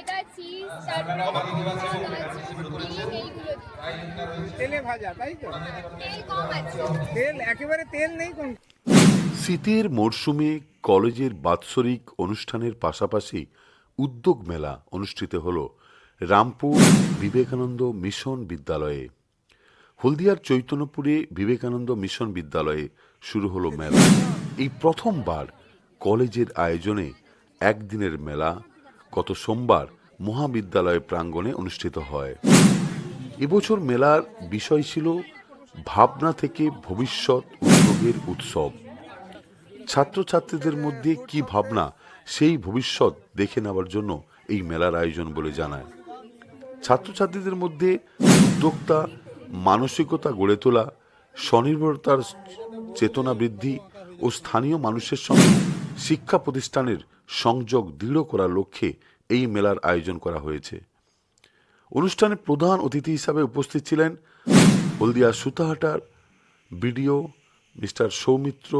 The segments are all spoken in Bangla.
ময়দা চিজ তারপরে ক্রিম এইগুলো দিয়ে। তেলে ভাজা তাই তো? তেল কম আছে। তেল একেবারে তেল নেই কোন শীতের মরশুমে কলেজের বাৎসরিক অনুষ্ঠানের পাশাপাশি উদ্যোগ মেলা অনুষ্ঠিত হল রামপুর বিবেকানন্দ মিশন বিদ্যালয়ে। হলদিয়ার চৈতন্যপুরে বিবেকানন্দ মিশন বিদ্যালয়ে শুরু হলো মেলা। এই প্রথমবার কলেজের আয়োজনে একদিনের মেলা গত সোমবার মহাবিদ্যালয় প্রাঙ্গণে অনুষ্ঠিত হয়। এবছর মেলার বিষয় ছিল ভাবনা থেকে ভবিষ্যৎ উদ্যোগের উৎসব। ছাত্রছাত্রীদের মধ্যে কি ভাবনা, সেই ভবিষ্যৎ দেখে নেওয়ার জন্য এই মেলার আয়োজন বলে জানায়। ছাত্রছাত্রীদের মধ্যে উদ্যোক্তা, মানসিকতা গড়ে তোলা, স্বনির্ভরতার চেতনা বৃদ্ধি ও স্থানীয় মানুষের সঙ্গে শিক্ষা প্রতিষ্ঠানের সংযোগ দৃঢ় করার লক্ষ্যে এই মেলার আয়োজন করা হয়েছে। অনুষ্ঠানে প্রধান অতিথি হিসাবে উপস্থিত ছিলেন হলদিয়া সুতাহাটার বিডিও মিস্টার সৌমিত্র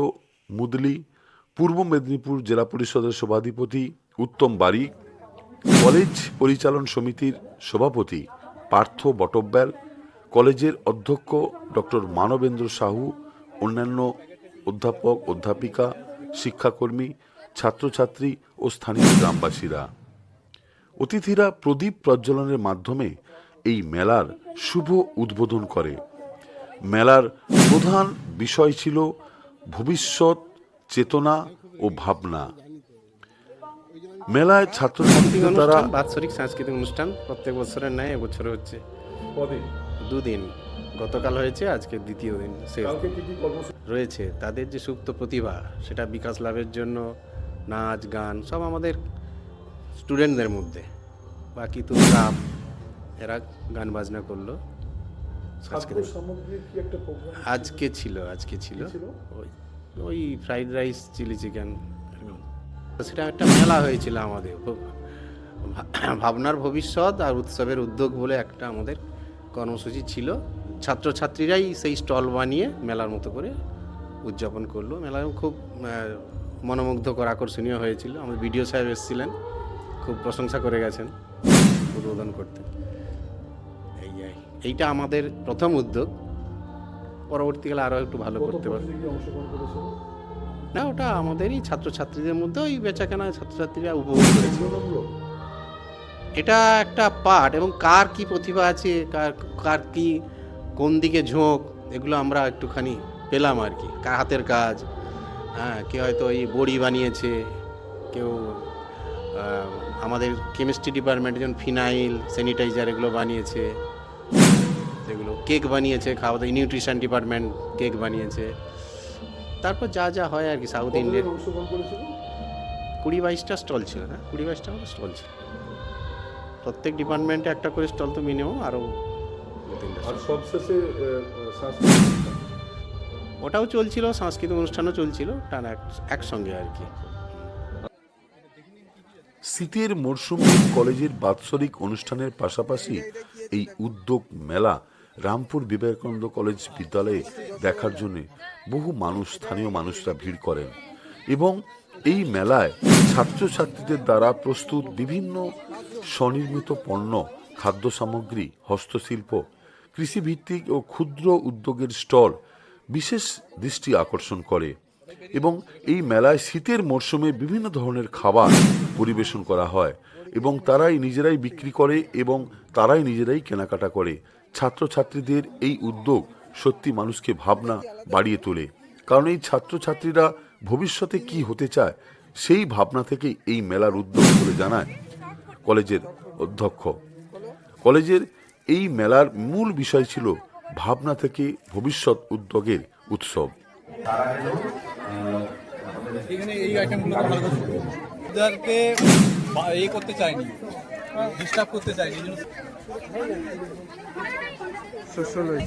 মুদলি, পূর্ব মেদিনীপুর জেলা পরিষদের সভাধিপতি উত্তম বারিক, কলেজ পরিচালন সমিতির সভাপতি পার্থ বটব্যাল, কলেজের অধ্যক্ষ ডক্টর মানবেন্দ্র সাহু, অন্যান্য অধ্যাপক, অধ্যাপিকা শিক্ষাকর্মী ছাত্রছাত্রী ও স্থানীয় গ্রামবাসীরা। অতিথিরা প্রদীপ প্রজ্বলনের মাধ্যমে এই মেলার শুভ উদ্বোধন করে। মেলার প্রধান বিষয় ছিল ভবিষ্যৎ চেতনা ও ভাবনা। মেলায় ছাত্রছাত্রীদের দ্বারা অনুষ্ঠান বাৎসরিক সাংস্কৃতিক অনুষ্ঠান প্রত্যেক বছরের ন্যায় এবছরে হচ্ছে। দুদিন। গতকাল হয়েছে আজকে দ্বিতীয় দিন। শেষ রয়েছে। তাদের যে সুপ্ত প্রতিভা সেটা বিকাশ লাভের জন্য নাচ গান সব আমাদের স্টুডেন্টদের মধ্যে। বাকি তো স্টাফ এরা গান বাজনা করল। আজকে ছিল? আজকে ছিল ওই ওই ফ্রাইড রাইস চিলি চিকেন সেটা একটা মেলা হয়েছিল আমাদের। ভাবনার ভবিষ্যৎ আর উৎসবের উদ্যোগ বলে একটা আমাদের কর্মসূচি ছিল। ছাত্রছাত্রীরাই সেই স্টল বানিয়ে মেলার মতো করে উদযাপন করল। মেলা খুব মনোমুগ্ধকর আকর্ষণীয় হয়েছিল। আমার বিডিও সাহেব এসেছিলেন। খুব প্রশংসা করে গেছেন উদ্বোধন করতে। এই এই- এইটা আমাদের প্রথম উদ্যোগ। পরবর্তীকালে আরও একটু ভালো করতে পারবে। না ওটা আমাদেরই ছাত্রছাত্রীদের মধ্যে ওই বেচাকেনা ছাত্রছাত্রীরা উপভোগ করেছে এটা একটা পার্ট এবং কার কি প্রতিভা আছে কার কার কি কোন দিকে ঝোঁক এগুলো আমরা একটুখানি পেলাম আর কি। কার হাতের কাজ হ্যাঁ কেউ হয়তো এই বড়ি বানিয়েছে কেউ আমাদের কেমিস্ট্রি ডিপার্টমেন্টের জন্য ফিনাইল স্যানিটাইজার এগুলো বানিয়েছে যেগুলো কেক বানিয়েছে খাওয়া দাওয়া নিউট্রিশন ডিপার্টমেন্ট কেক বানিয়েছে। তারপর যা যা হয় আর কি সাউথ ইন্ডিয়ান। কুড়ি বাইশটা স্টল ছিল না? কুড়ি বাইশটা স্টল ছিল। প্রত্যেক ডিপার্টমেন্টে একটা করে স্টল তো মিনিমাম আরও আর সবশেষে। ওটাও চলছিল সাংস্কৃতিক অনুষ্ঠানও চলছিল টানা এক- একসঙ্গে আর কি। শীতের মরশুমে কলেজের বাৎসরিক অনুষ্ঠানের পাশাপাশি এই উদ্যোগ মেলা রামপুর বিবেকানন্দ কলেজ বিদ্যালয়ে দেখার জন্য বহু মানুষ স্থানীয় মানুষরা ভিড় করেন। এবং এই মেলায় ছাত্রছাত্রীদের দ্বারা প্রস্তুত বিভিন্ন স্বনির্মিত পণ্য, খাদ্য সামগ্রী, হস্তশিল্প, কৃষিভিত্তিক ও ক্ষুদ্র উদ্যোগের স্টল বিশেষ দৃষ্টি আকর্ষণ করে এবং এই মেলায় শীতের মরশুমে বিভিন্ন ধরনের খাবার পরিবেশন করা হয় এবং তারাই নিজেরাই বিক্রি করে এবং তারাই নিজেরাই কেনাকাটা করে। ছাত্রছাত্রীদের এই উদ্যোগ সত্যি মানুষকে ভাবনা বাড়িয়ে তোলে। কারণ এই ছাত্রছাত্রীরা ভবিষ্যতে কি হতে চায়, সেই ভাবনা থেকেই এই মেলার উদ্যোগ বলে জানায় কলেজের অধ্যক্ষ। কলেজের এই মেলার মূল বিষয় ছিল ভাবনা থেকে ভবিষ্যৎ উদ্যোগের উৎসব। এখানে এই আইটেমগুলো ভালো করছে। ওদেরকে বা- এ করতে চাইনি ডিস্টার্ব করতে চাইনি। এই জন্য sociology